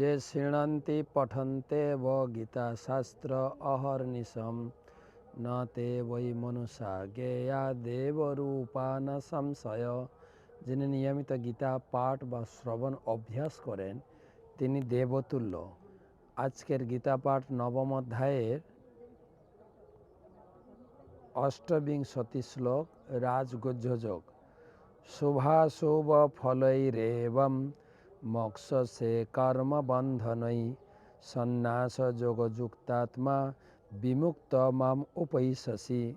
যে শৃণন্তি পঠন্তে ব গীতাশাস্ত্র অহর্নিশম। ন তে বৈ মনুষা গেয়া দেবরূপা ন সংশয়। যিনি নিয়মিত গীতা, পাঠ বা শ্রবণ অভ্যাস করেন, তিনি দেবতুল্য। আজকের গীতা পাঠ নবম অধ্যায়ের অষ্টবিংশতি শ্লোক রাজগুহ্যযোগ শুভাশুভ ফলৈরেবম। মোক্ষসে কর্মবন্ধনৈ সন্ন্যাস যোগযুক্তাত্মা বিমুক্ত মাম উপৈশসি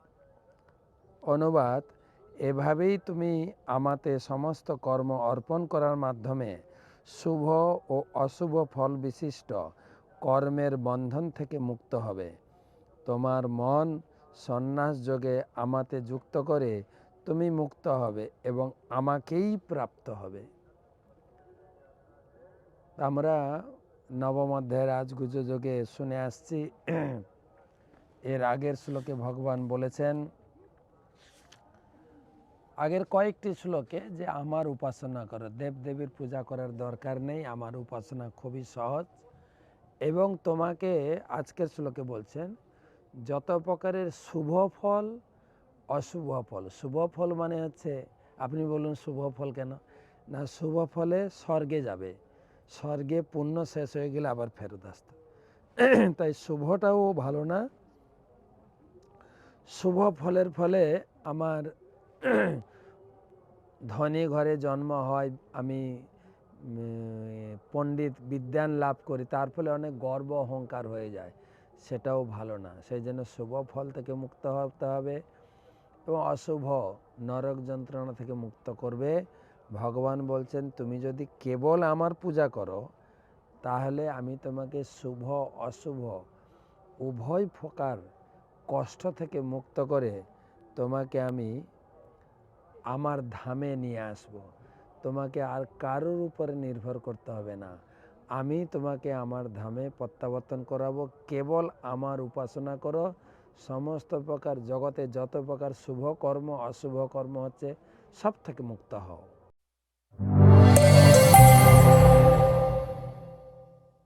অনুবাদ, এভাবেই তুমি আমাতে সমস্ত কর্ম অর্পণ করার মাধ্যমে শুভ ও অশুভ ফল বিশিষ্ট কর্মের বন্ধন থেকে মুক্ত হবে। তোমার মন সন্ন্যাস যোগে আমাতে যুক্ত করে তুমি মুক্ত হবে এবং আমাকেই প্রাপ্ত হবে। আমরা নবম অধ্যায়ের রাজগুজ যোগে শুনে আসছি। এর আগের শ্লোকে ভগবান বলেছেন, আগের কয়েকটি শ্লোকে যে আমার উপাসনা করো, দেবদেবীর পূজা করার দরকার নেই, আমার উপাসনা খুবই সহজ। এবং তোমাকে আজকের শ্লোকে বলছেন, যত প্রকারের শুভ ফল, অশুভ ফল। শুভ ফল মানে হচ্ছে, আপনি বলুন শুভ ফল কেন? না, শুভ ফলে স্বর্গে যাবে। স্বর্গে পুণ্য শেষ হয়ে গেলে আবার ফেরত আসতে। তাই শুভটাও ভালো না। শুভ ফলের ফলে আমার ধনী ঘরে জন্ম হয়, আমি পণ্ডিত বিদ্যান লাভ করি, তার ফলে অনেক গর্ব অহংকার হয়ে যায়। সেটাও ভালো না। সেই জন্য শুভ ফল থেকে মুক্ত হতে হবে এবং অশুভ নরক যন্ত্রণা থেকে মুক্ত করবে। ভগবান বলছেন, তুমি যদি কেবল আমার পূজা করো, তাহলে আমি তোমাকে শুভ, অশুভ, উভয় প্রকার কষ্ট থেকে মুক্ত করে তোমাকে আমি আমার ধামে নিয়ে আসব। তোমাকে আর কারোর উপরে নির্ভর করতে হবে না। আমি তোমাকে আমার ধামে প্রত্যাবর্তন করাবো। কেবল আমার উপাসনা করো। সমস্ত প্রকার জগতে যত প্রকার শুভ কর্ম, অশুভ কর্ম হচ্ছে সব থেকে মুক্ত হও।